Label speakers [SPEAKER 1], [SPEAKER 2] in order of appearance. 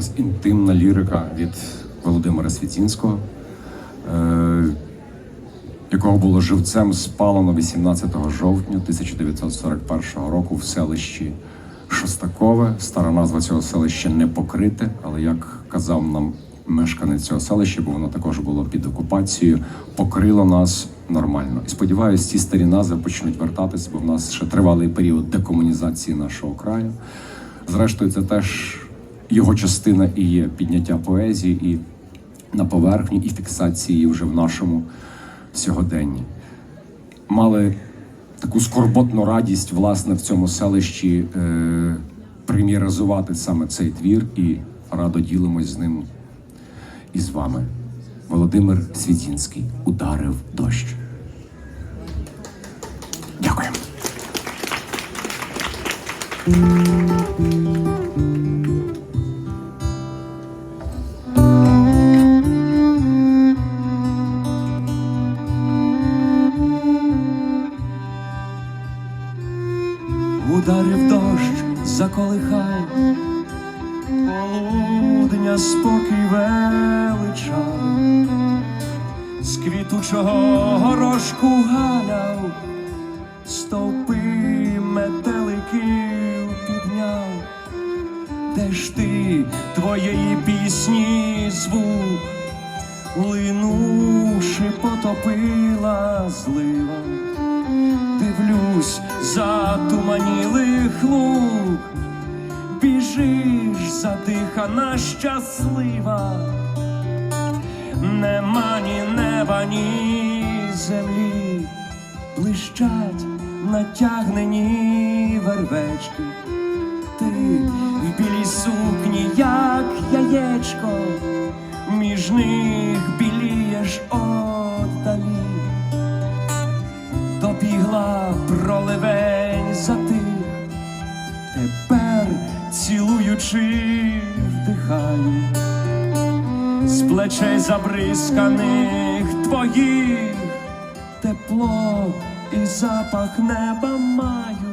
[SPEAKER 1] зараз інтимна лірика від Володимира Світінського, е, якого було живцем спалено 18 жовтня 1941 року в селищі Шостакове. Стара назва цього селища не покрите, але як казав нам мешканець цього селища, бо воно також було під окупацією, покрило нас нормально. І сподіваюся, ці старі назви почнуть вертатися, бо в нас ще тривалий період декомунізації нашого краю. Зрештою, це теж його частина і є підняття поезії і на поверхню, і фіксації її вже в нашому сьогоденні. Мали таку скорботну радість, власне, в цьому селищі е, прем'єризувати саме цей твір, і радо ділимось з ним і з вами. Володимир Світінський ударив дощ. Дякую.
[SPEAKER 2] Ударив дощ, заколихав, полудня спокій величав, з квітучого горошку галяв, стовпи метеликів підняв, де ж ти твоєї пісні звук, линувши потопила злива дивлюсь за туманілих луг, біжиш задихана щаслива, нема ні неба, ні землі, блищать натягнені вервечки, ти в білій сукні, як яєчко, між них тепер цілуючи вдихаю, з плечей забризканих твоїх тепло і запах неба маю.